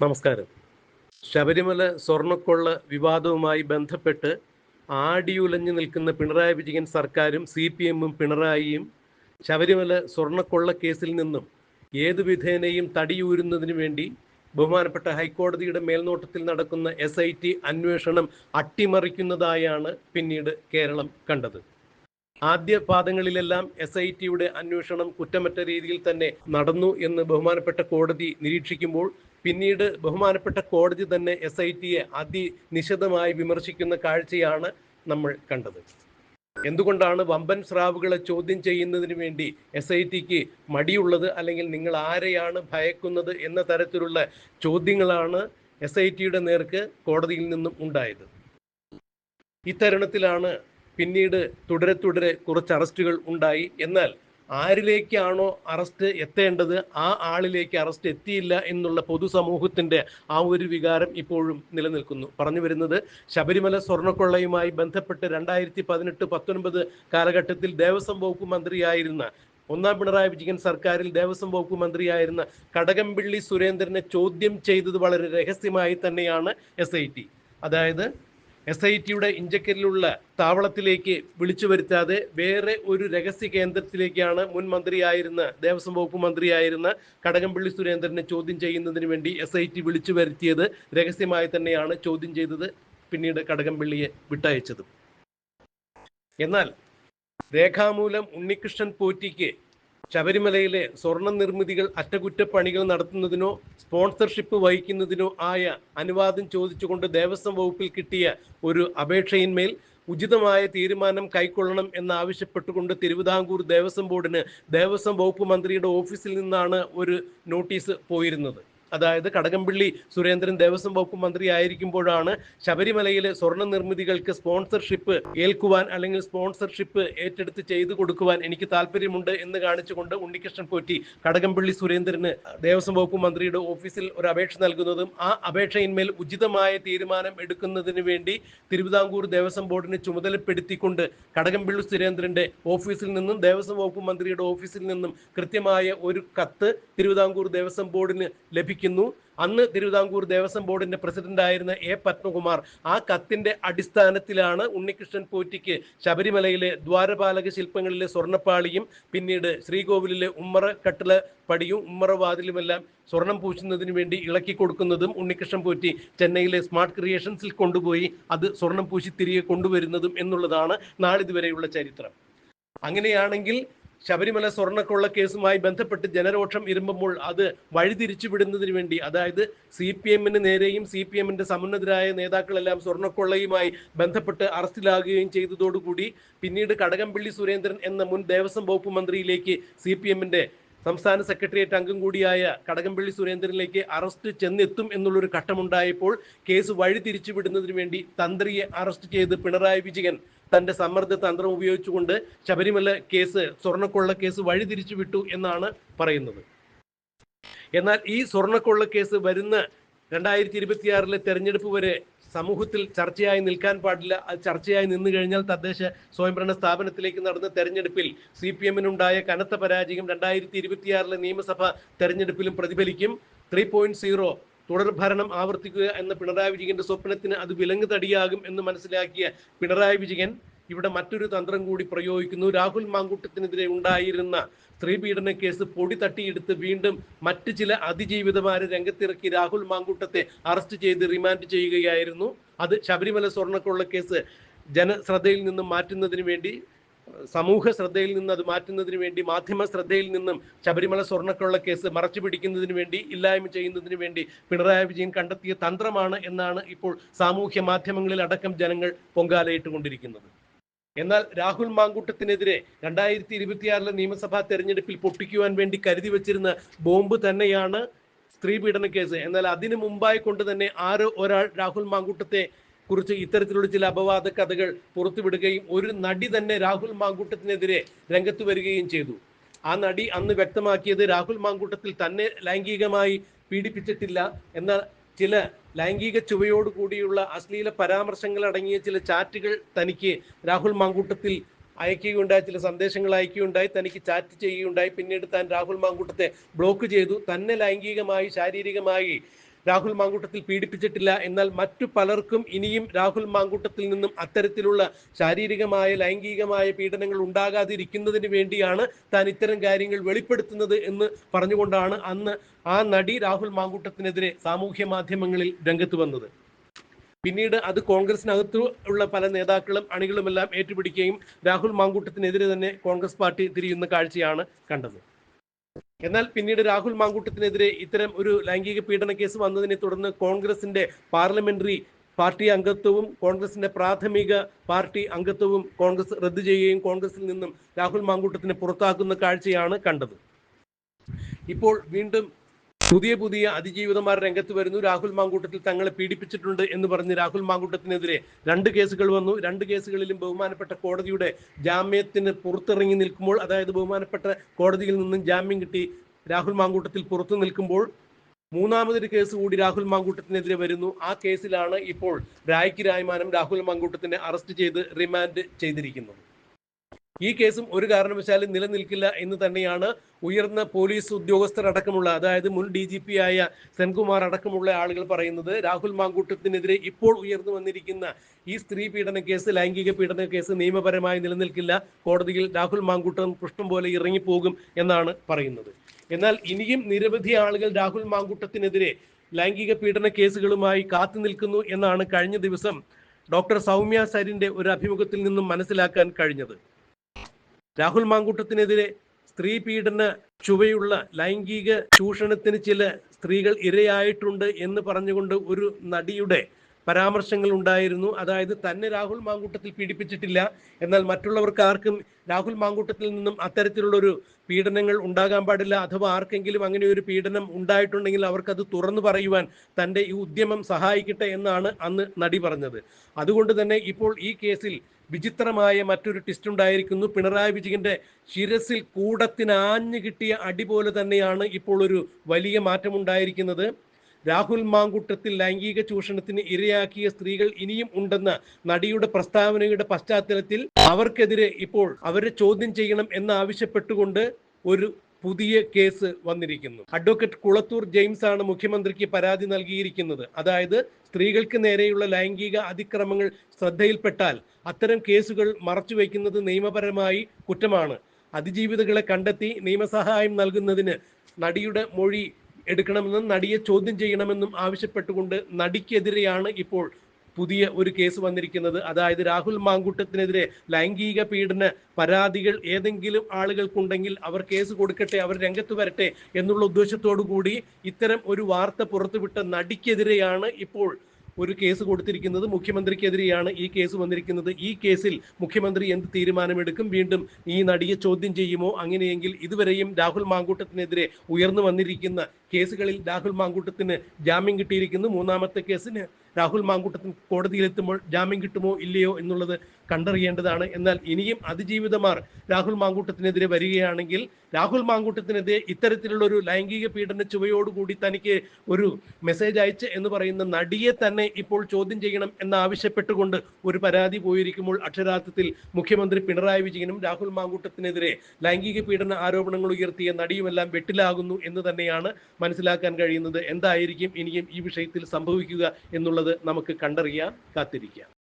നമസ്കാരം. ശബരിമല സ്വർണക്കൊള്ള വിവാദവുമായി ബന്ധപ്പെട്ട് ആടിയുലഞ്ഞു നിൽക്കുന്ന പിണറായി വിജയൻ സർക്കാരും സി പി എമ്മും പിണറായിയും ശബരിമല സ്വർണക്കൊള്ള കേസിൽ നിന്നും ഏതു വിധേനയും തടിയൂരുന്നതിനു വേണ്ടി ബഹുമാനപ്പെട്ട ഹൈക്കോടതിയുടെ മേൽനോട്ടത്തിൽ നടക്കുന്ന എസ് ഐ ടി അന്വേഷണം അട്ടിമറിക്കുന്നതായാണ് പിന്നീട് കേരളം കണ്ടത്. ആദ്യ പാദങ്ങളിലെല്ലാം എസ് ഐ ടിയുടെ അന്വേഷണം കുറ്റമറ്റ രീതിയിൽ തന്നെ നടന്നു എന്ന് ബഹുമാനപ്പെട്ട കോടതി നിരീക്ഷിക്കുമ്പോൾ പിന്നീട് ബഹുമാനപ്പെട്ട കോടതി തന്നെ എസ് ഐ ടിയെ അതിനിശിതമായി വിമർശിക്കുന്ന കാഴ്ചയാണ് നമ്മൾ കണ്ടത്. എന്തുകൊണ്ടാണ് വമ്പൻ സ്രാവുകളെ ചോദ്യം ചെയ്യുന്നതിന് വേണ്ടി എസ് ഐ ടിക്ക് മടിയുള്ളത്? അല്ലെങ്കിൽ നിങ്ങൾ ആരെയാണ് ഭയക്കുന്നത് എന്ന തരത്തിലുള്ള ചോദ്യങ്ങളാണ് എസ് ഐ ടിയുടെ നേർക്ക് കോടതിയിൽ നിന്നും ഉണ്ടായത്. ഇത്തരുണത്തിലാണ് പിന്നീട് തുടരെ തുടരെ കുറച്ച് അറസ്റ്റുകൾ ഉണ്ടായി. എന്നാൽ ആരിലേക്കാണോ അറസ്റ്റ് എത്തേണ്ടത്? ആ ആളിലേക്ക് അറസ്റ്റ് എത്തിയില്ല എന്നുള്ള പൊതുസമൂഹത്തിന്റെ ആ ഒരു വികാരം ഇപ്പോഴും നിലനിൽക്കുന്നു. പറഞ്ഞു വരുന്നത് ശബരിമല സ്വർണക്കൊള്ളയുമായി ബന്ധപ്പെട്ട് രണ്ടായിരത്തി പതിനെട്ട് പത്തൊൻപത് കാലഘട്ടത്തിൽ ദേവസ്വം വകുപ്പ് മന്ത്രിയായിരുന്ന ഒന്നാം പിണറായി വിജയൻ സർക്കാരിൽ ദേവസ്വം വകുപ്പ് മന്ത്രിയായിരുന്ന കടകംപള്ളി സുരേന്ദ്രനെ ചോദ്യം ചെയ്തത് വളരെ രഹസ്യമായി തന്നെയാണ് എസ് അതായത് എസ് ഐ ടിയുടെ ഇഞ്ചക്കരിലുള്ള താവളത്തിലേക്ക് വിളിച്ചു വരുത്താതെ വേറെ ഒരു രഹസ്യ കേന്ദ്രത്തിലേക്കാണ് മുൻ മന്ത്രിയായിരുന്ന ദേവസ്വം വകുപ്പ് മന്ത്രിയായിരുന്ന കടകംപള്ളി സുരേന്ദ്രനെ ചോദ്യം ചെയ്യുന്നതിന് വേണ്ടി എസ് ഐ ടി വിളിച്ചു വരുത്തിയത് രഹസ്യമായി തന്നെയാണ് ചോദ്യം ചെയ്തത് പിന്നീട് കടകംപള്ളിയെ വിട്ടയച്ചത്. എന്നാൽ രേഖാമൂലം ഉണ്ണികൃഷ്ണൻ പോറ്റിക്ക് ശബരിമലയിലെ സ്വർണ നിർമ്മിതികൾ അറ്റകുറ്റപ്പണികൾ നടത്തുന്നതിനോ സ്പോൺസർഷിപ്പ് വഹിക്കുന്നതിനോ ആയ അനുവാദം ചോദിച്ചുകൊണ്ട് ദേവസ്വം വകുപ്പിൽ കിട്ടിയ ഒരു അപേക്ഷയിന്മേൽ ഉചിതമായ തീരുമാനം കൈക്കൊള്ളണം എന്നാവശ്യപ്പെട്ടുകൊണ്ട് തിരുവിതാംകൂർ ദേവസ്വം ബോർഡിന് ദേവസ്വം വകുപ്പ് മന്ത്രിയുടെ ഓഫീസിൽ നിന്നാണ് ഒരു നോട്ടീസ് പോയിരുന്നത്. അതായത് കടകംപള്ളി സുരേന്ദ്രൻ ദേവസ്വം വകുപ്പ് മന്ത്രി ആയിരിക്കുമ്പോഴാണ് ശബരിമലയിലെ സ്വർണ നിർമ്മിതികൾക്ക് സ്പോൺസർഷിപ്പ് ഏൽക്കുവാൻ അല്ലെങ്കിൽ സ്പോൺസർഷിപ്പ് ഏറ്റെടുത്ത് ചെയ്തു കൊടുക്കുവാൻ എനിക്ക് താല്പര്യമുണ്ട് എന്ന് കാണിച്ചുകൊണ്ട് ഉണ്ണികൃഷ്ണൻ പോറ്റി കടകംപള്ളി സുരേന്ദ്രന് ദേവസ്വം വകുപ്പ് മന്ത്രിയുടെ ഓഫീസിൽ ഒരു അപേക്ഷ നൽകുന്നതും ആ അപേക്ഷയിന്മേൽ ഉചിതമായ തീരുമാനം എടുക്കുന്നതിന് വേണ്ടി തിരുവിതാംകൂർ ദേവസ്വം ബോർഡിനെ ചുമതലപ്പെടുത്തിക്കൊണ്ട് കടകംപള്ളി സുരേന്ദ്രന്റെ ഓഫീസിൽ നിന്നും ദേവസ്വം വകുപ്പ് മന്ത്രിയുടെ ഓഫീസിൽ നിന്നും കൃത്യമായ ഒരു കത്ത് തിരുവിതാംകൂർ ദേവസ്വം ബോർഡിന് ലഭിക്കുന്നു അന്ന് തിരുവിതാംകൂർ ദേവസ്വം ബോർഡിന്റെ പ്രസിഡന്റ് ആയിരുന്ന എ പത്മകുമാർ ആ കത്തിന്റെ അടിസ്ഥാനത്തിലാണ് ഉണ്ണികൃഷ്ണൻ പോറ്റിക്ക് ശബരിമലയിലെ ദ്വാരപാലക ശില്പങ്ങളിലെ സ്വർണപ്പാളിയും പിന്നീട് ശ്രീകോവിലിലെ ഉമ്മറ കട്ടില പടിയും ഉമ്മറ വാതിലുമെല്ലാം സ്വർണം പൂശുന്നതിന് വേണ്ടി ഇളക്കി കൊടുക്കുന്നതും ഉണ്ണികൃഷ്ണൻ പോറ്റി ചെന്നൈയിലെ സ്മാർട്ട് ക്രിയേഷൻസിൽ കൊണ്ടുപോയി അത് സ്വർണം പൂശി തിരികെ കൊണ്ടുവരുന്നതും എന്നുള്ളതാണ് നാളിതുവരെയുള്ള ചരിത്രം. അങ്ങനെയാണെങ്കിൽ ശബരിമല സ്വർണക്കൊള്ള കേസുമായി ബന്ധപ്പെട്ട് ജനരോഷം ഇരുമ്പുമ്പോൾ അത് വഴിതിരിച്ചു വിടുന്നതിന് വേണ്ടി അതായത് സി പി എമ്മിന് നേരെയും സി പി എമ്മിന്റെ സമുന്നതരായ നേതാക്കളെല്ലാം സ്വർണക്കൊള്ളയുമായി ബന്ധപ്പെട്ട് അറസ്റ്റിലാകുകയും ചെയ്തതോടുകൂടി പിന്നീട് കടകംപള്ളി സുരേന്ദ്രൻ എന്ന മുൻ ദേവസ്വം വകുപ്പ് മന്ത്രിയിലേക്ക് സി പി എമ്മിന്റെ സംസ്ഥാന സെക്രട്ടേറിയറ്റ് അംഗം കൂടിയായ കടകംപള്ളി സുരേന്ദ്രനിലേക്ക് അറസ്റ്റ് ചെന്നെത്തും എന്നുള്ളൊരു ഘട്ടമുണ്ടായപ്പോൾ കേസ് വഴി തിരിച്ചുവിടുന്നതിന് വേണ്ടി തന്ത്രിയെ അറസ്റ്റ് ചെയ്ത് പിണറായി വിജയൻ തന്റെ സമ്മർദ്ദ തന്ത്രം ഉപയോഗിച്ചുകൊണ്ട് ശബരിമല കേസ് സ്വർണക്കൊള്ള കേസ് വഴി തിരിച്ചു വിട്ടു എന്നാണ് പറയുന്നത്. എന്നാൽ ഈ സ്വർണക്കൊള്ള കേസ് വരുന്ന രണ്ടായിരത്തി ഇരുപത്തിയാറിലെ തെരഞ്ഞെടുപ്പ് വരെ സമൂഹത്തിൽ ചർച്ചയായി നിൽക്കാൻ പാടില്ല. അത് ചർച്ചയായി നിന്നു കഴിഞ്ഞാൽ തദ്ദേശ സ്വയംഭരണ സ്ഥാപനത്തിലേക്ക് നടന്ന തെരഞ്ഞെടുപ്പിൽ സി പി എമ്മിനുണ്ടായ കനത്ത പരാജയം രണ്ടായിരത്തി ഇരുപത്തിയാറിലെ നിയമസഭ തെരഞ്ഞെടുപ്പിലും പ്രതിഫലിക്കും. ത്രീ പോയിന്റ് സീറോ തുടർ ഭരണം ആവർത്തിക്കുക എന്ന പിണറായി വിജയന്റെ സ്വപ്നത്തിന് അത് വിലങ്ങ് തടിയാകും എന്ന് മനസ്സിലാക്കിയ പിണറായി വിജയൻ ഇവിടെ മറ്റൊരു തന്ത്രം കൂടി പ്രയോഗിക്കുന്നു. രാഹുൽ മാങ്കൂട്ടത്തിനെതിരെ ഉണ്ടായിരുന്ന സ്ത്രീ പീഡന കേസ് പൊടി തട്ടിയെടുത്ത് വീണ്ടും മറ്റ് ചില അതിജീവിതമാരെ രംഗത്തിറക്കി രാഹുൽ മാങ്കൂട്ടത്തെ അറസ്റ്റ് ചെയ്ത് റിമാൻഡ് ചെയ്യുകയായിരുന്നു. അത് ശബരിമല സ്വർണക്കുള്ള കേസ് ജനശ്രദ്ധയിൽ നിന്നും മാറ്റുന്നതിന് വേണ്ടി സമൂഹ ശ്രദ്ധയിൽ നിന്ന് അത് മാറ്റുന്നതിന് വേണ്ടി മാധ്യമ ശ്രദ്ധയിൽ നിന്നും ശബരിമല സ്വർണക്കുള്ള കേസ് മറച്ചു പിടിക്കുന്നതിന് വേണ്ടി ഇല്ലായ്മ ചെയ്യുന്നതിന് വേണ്ടി പിണറായി വിജയൻ കണ്ടെത്തിയ തന്ത്രമാണ് എന്നാണ് ഇപ്പോൾ സാമൂഹ്യ മാധ്യമങ്ങളിൽ അടക്കം ജനങ്ങൾ പൊങ്കാലയിട്ടുകൊണ്ടിരിക്കുന്നത്. എന്നാൽ രാഹുൽ മാങ്കൂട്ടത്തിനെതിരെ രണ്ടായിരത്തി ഇരുപത്തിയാറിലെ നിയമസഭാ തെരഞ്ഞെടുപ്പിൽ പൊട്ടിക്കുവാൻ വേണ്ടി കരുതി വച്ചിരുന്ന ബോംബ് തന്നെയാണ് സ്ത്രീ പീഡന കേസ്. എന്നാൽ അതിനു മുമ്പായി കൊണ്ട് തന്നെ ആരോ ഒരാൾ രാഹുൽ മാങ്കൂട്ടത്തെ കുറിച്ച് ഇത്തരത്തിലുള്ള ചില അപവാദ കഥകൾ പുറത്തുവിടുകയും ഒരു നടി തന്നെ രാഹുൽ മാങ്കൂട്ടത്തിനെതിരെ രംഗത്ത് വരികയും ചെയ്തു. ആ നടി അന്ന് വ്യക്തമാക്കിയത് രാഹുൽ മാങ്കൂട്ടത്തിൽ തന്നെ ലൈംഗികമായി പീഡിപ്പിച്ചിട്ടില്ല. എന്നാൽ ചില ലൈംഗിക ചുവയോട് കൂടിയുള്ള അശ്ലീല പരാമർശങ്ങൾ അടങ്ങിയ ചില ചാറ്റുകൾ തനിക്ക് രാഹുൽ മാങ്കൂട്ടത്തിൽ അയക്കുകയുണ്ടായി ചില സന്ദേശങ്ങൾ അയക്കുകയുണ്ടായി തനിക്ക് ചാറ്റ് ചെയ്യുകയുണ്ടായി. പിന്നീട് താൻ രാഹുൽ മാങ്കൂട്ടത്തെ ബ്ലോക്ക് ചെയ്തു. തന്നെ ലൈംഗികമായി ശാരീരികമായി രാഹുൽ മാങ്കൂട്ടത്തിൽ പീഡിപ്പിച്ചിട്ടില്ല. എന്നാൽ മറ്റു പലർക്കും ഇനിയും രാഹുൽ മാങ്കൂട്ടത്തിൽ നിന്നും അത്തരത്തിലുള്ള ശാരീരികമായ ലൈംഗികമായ പീഡനങ്ങൾ ഉണ്ടാകാതിരിക്കുന്നതിന് വേണ്ടിയാണ് താൻ ഇത്തരം കാര്യങ്ങൾ വെളിപ്പെടുത്തുന്നത് എന്ന് പറഞ്ഞുകൊണ്ടാണ് അന്ന് ആ നടി രാഹുൽ മാങ്കൂട്ടത്തിനെതിരെ സാമൂഹ്യ മാധ്യമങ്ങളിൽ രംഗത്ത് വന്നത്. പിന്നീട് അത് കോൺഗ്രസിനകത്ത് ഉള്ള പല നേതാക്കളും അണികളുമെല്ലാം ഏറ്റുപിടിക്കുകയും രാഹുൽ മാങ്കൂട്ടത്തിനെതിരെ തന്നെ കോൺഗ്രസ് പാർട്ടി തിരിയുന്ന കാഴ്ചയാണ് കണ്ടത്. എന്നാൽ പിന്നീട് രാഹുൽ മാങ്കൂട്ടത്തിനെതിരെ ഇത്തരം ഒരു ലൈംഗിക പീഡന കേസ് വന്നതിനെ തുടർന്ന് കോൺഗ്രസിന്റെ പാർലമെന്ററി പാർട്ടി അംഗത്വവും കോൺഗ്രസിന്റെ പ്രാഥമിക പാർട്ടി അംഗത്വവും കോൺഗ്രസ് റദ്ദു ചെയ്യുകയും കോൺഗ്രസിൽ നിന്നും രാഹുൽ മാങ്കൂട്ടത്തിനെ പുറത്താക്കുന്ന കാഴ്ചയാണ് കണ്ടത്. ഇപ്പോൾ വീണ്ടും പുതിയ പുതിയ അതിജീവിതമാർ രംഗത്ത് വരുന്നു. രാഹുൽ മാങ്കൂട്ടത്തിൽ തങ്ങളെ പീഡിപ്പിച്ചിട്ടുണ്ട് എന്ന് പറഞ്ഞ് രാഹുൽ മാങ്കൂട്ടത്തിനെതിരെ രണ്ട് കേസുകൾ വന്നു. രണ്ട് കേസുകളിലും ബഹുമാനപ്പെട്ട കോടതിയുടെ ജാമ്യത്തിന് പുറത്തിറങ്ങി നിൽക്കുമ്പോൾ അതായത് ബഹുമാനപ്പെട്ട കോടതിയിൽ നിന്നും ജാമ്യം കിട്ടി രാഹുൽ മാങ്കൂട്ടത്തിൽ പുറത്തു നിൽക്കുമ്പോൾ മൂന്നാമതൊരു കേസ് കൂടി രാഹുൽ മാങ്കൂട്ടത്തിനെതിരെ വരുന്നു. ആ കേസിലാണ് ഇപ്പോൾ രായ്ക്ക് രായ്മാനം രാഹുൽ മാങ്കൂട്ടത്തിനെ അറസ്റ്റ് ചെയ്ത് റിമാൻഡ് ചെയ്തിരിക്കുന്നത്. ഈ കേസും ഒരു കാരണവശാലും നിലനിൽക്കില്ല എന്ന് തന്നെയാണ് ഉയർന്ന പോലീസ് ഉദ്യോഗസ്ഥർ അടക്കമുള്ള അതായത് മുൻ ഡി ജി പി ആയ സെൻകുമാർ അടക്കമുള്ള ആളുകൾ പറയുന്നത് രാഹുൽ മാങ്കൂട്ടത്തിനെതിരെ ഇപ്പോൾ ഉയർന്നു വന്നിരിക്കുന്ന ഈ സ്ത്രീ പീഡന കേസ് ലൈംഗിക പീഡന കേസ് നിയമപരമായി നിലനിൽക്കില്ല. കോടതിയിൽ രാഹുൽ മാങ്കൂട്ടം കൃഷ്ണം പോലെ ഇറങ്ങിപ്പോകും എന്നാണ് പറയുന്നത്. എന്നാൽ ഇനിയും നിരവധി ആളുകൾ രാഹുൽ മാങ്കൂട്ടത്തിനെതിരെ ലൈംഗിക പീഡന കേസുകളുമായി കാത്തു നിൽക്കുന്നു എന്നാണ് കഴിഞ്ഞ ദിവസം ഡോക്ടർ സൗമ്യ സരിന്റെ ഒരു അഭിമുഖത്തിൽ നിന്നും മനസ്സിലാക്കാൻ കഴിഞ്ഞത്. രാഹുൽ മാങ്കൂട്ടത്തിനെതിരെ സ്ത്രീ പീഡന ചുവയുള്ള ലൈംഗിക ചൂഷണത്തിന് ചില സ്ത്രീകൾ ഇരയായിട്ടുണ്ട് എന്ന് പറഞ്ഞുകൊണ്ട് ഒരു നടിയുടെ പരാമർശങ്ങൾ ഉണ്ടായിരുന്നു. അതായത് തന്നെ രാഹുൽ മാങ്കൂട്ടത്തിൽ പീഡിപ്പിച്ചിട്ടില്ല. എന്നാൽ മറ്റുള്ളവർക്ക് ആർക്കും രാഹുൽ മാങ്കൂട്ടത്തിൽ നിന്നും അത്തരത്തിലുള്ളൊരു പീഡനങ്ങൾ ഉണ്ടാകാൻ പാടില്ല. അഥവാ ആർക്കെങ്കിലും അങ്ങനെ ഒരു പീഡനം ഉണ്ടായിട്ടുണ്ടെങ്കിൽ അവർക്കത് തുറന്നു പറയുവാൻ തന്റെ ഈ ഉദ്യമം സഹായിക്കട്ടെ എന്നാണ് അന്ന് നടി പറഞ്ഞത്. അതുകൊണ്ട് തന്നെ ഇപ്പോൾ ഈ കേസിൽ വിചിത്രമായ മറ്റൊരു ട്വിസ്റ്റ് ഉണ്ടായിരിക്കുന്നു. പിണറായി വിജയന്റെ ശിരസിൽ കൂടത്തിന് ആഞ്ഞു കിട്ടിയ അടി പോലെ തന്നെയാണ് ഇപ്പോൾ ഒരു വലിയ മാറ്റം ഉണ്ടായിരിക്കുന്നത്. രാഹുൽ മാങ്കുട്ടത്തിൽ ലൈംഗിക ചൂഷണത്തിന് ഇരയാക്കിയ സ്ത്രീകൾ ഇനിയും ഉണ്ടെന്ന നടിയുടെ പ്രസ്താവനയുടെ പശ്ചാത്തലത്തിൽ അവർക്കെതിരെ ഇപ്പോൾ അവരെ ചോദ്യം ചെയ്യണം എന്നാവശ്യപ്പെട്ടുകൊണ്ട് ഒരു പുതിയ കേസ് വന്നിരിക്കുന്നു. അഡ്വക്കേറ്റ് കുളത്തൂർ ജെയിംസ് ആണ് മുഖ്യമന്ത്രിക്ക് പരാതി നൽകിയിരിക്കുന്നത്. അതായത് സ്ത്രീകൾക്ക് നേരെയുള്ള ലൈംഗിക അതിക്രമങ്ങൾ ശ്രദ്ധയിൽപ്പെട്ടാൽ അത്തരം കേസുകൾ മറച്ചുവെക്കുന്നത് നിയമപരമായി കുറ്റമാണ്. അതിജീവിതകളെ കണ്ടെത്തി നിയമസഹായം നൽകുന്നതിന് നടിയുടെ മൊഴി എടുക്കണമെന്നും നടിയെ ചോദ്യം ചെയ്യണമെന്നും ആവശ്യപ്പെട്ടുകൊണ്ട് നടിക്കെതിരെയാണ് ഇപ്പോൾ പുതിയ ഒരു കേസ് വന്നിരിക്കുന്നത്. അതായത് രാഹുൽ മാങ്കൂട്ടത്തിനെതിരെ ലൈംഗിക പീഡന പരാതികൾ ഏതെങ്കിലും ആളുകൾക്കുണ്ടെങ്കിൽ അവർ കേസ് കൊടുക്കട്ടെ അവർ രംഗത്ത് വരട്ടെ എന്നുള്ള ഉദ്ദേശത്തോടു കൂടി ഇത്തരം ഒരു വാർത്ത പുറത്തുവിട്ട നടിക്കെതിരെയാണ് ഇപ്പോൾ ഒരു കേസ് കൊടുത്തിരിക്കുന്നത്. മുഖ്യമന്ത്രിക്കെതിരെയാണ് ഈ കേസ് വന്നിരിക്കുന്നത്. ഈ കേസിൽ മുഖ്യമന്ത്രി എന്ത് തീരുമാനമെടുക്കും? വീണ്ടും ഈ നടിയെ ചോദ്യം ചെയ്യുമോ? അങ്ങനെയെങ്കിൽ ഇതുവരെയും രാഹുൽ മാങ്കൂട്ടത്തിനെതിരെ ഉയർന്നു വന്നിരിക്കുന്ന കേസുകളിൽ രാഹുൽ മാങ്കൂട്ടത്തിന് ജാമ്യം കിട്ടിയിരിക്കുന്നു. മൂന്നാമത്തെ കേസിന് രാഹുൽ മാങ്കൂട്ടത്തിന് കോടതിയിലെത്തുമ്പോൾ ജാമ്യം കിട്ടുമോ ഇല്ലയോ എന്നുള്ളത് കണ്ടറിയേണ്ടതാണ്. എന്നാൽ ഇനിയും അതിജീവിതമാർ രാഹുൽ മാങ്കൂട്ടത്തിനെതിരെ വരികയാണെങ്കിൽ രാഹുൽ മാങ്കൂട്ടത്തിനെതിരെ ഇത്തരത്തിലുള്ള ഒരു ലൈംഗിക പീഡന ചുവയോടുകൂടി തനിക്ക് ഒരു മെസ്സേജ് അയച്ച് എന്ന് പറയുന്ന നടിയെ തന്നെ ഇപ്പോൾ ചോദ്യം ചെയ്യണം എന്നാവശ്യപ്പെട്ടുകൊണ്ട് ഒരു പരാതി പോയിരിക്കുമ്പോൾ അക്ഷരാർത്ഥത്തിൽ മുഖ്യമന്ത്രി പിണറായി വിജയനും രാഹുൽ മാങ്കൂട്ടത്തിനെതിരെ ലൈംഗിക പീഡന ആരോപണങ്ങൾ ഉയർത്തിയ നടിയുമെല്ലാം വെട്ടിലാകുന്നു എന്ന് തന്നെയാണ് മനസ്സിലാക്കാൻ കഴിയുന്നത്. എന്തായിരിക്കും ഇനിയും ഈ വിഷയത്തിൽ സംഭവിക്കുക എന്നുള്ളത്? നമുക്ക് കണ്ടറിയാം കാത്തിരിക്കാം.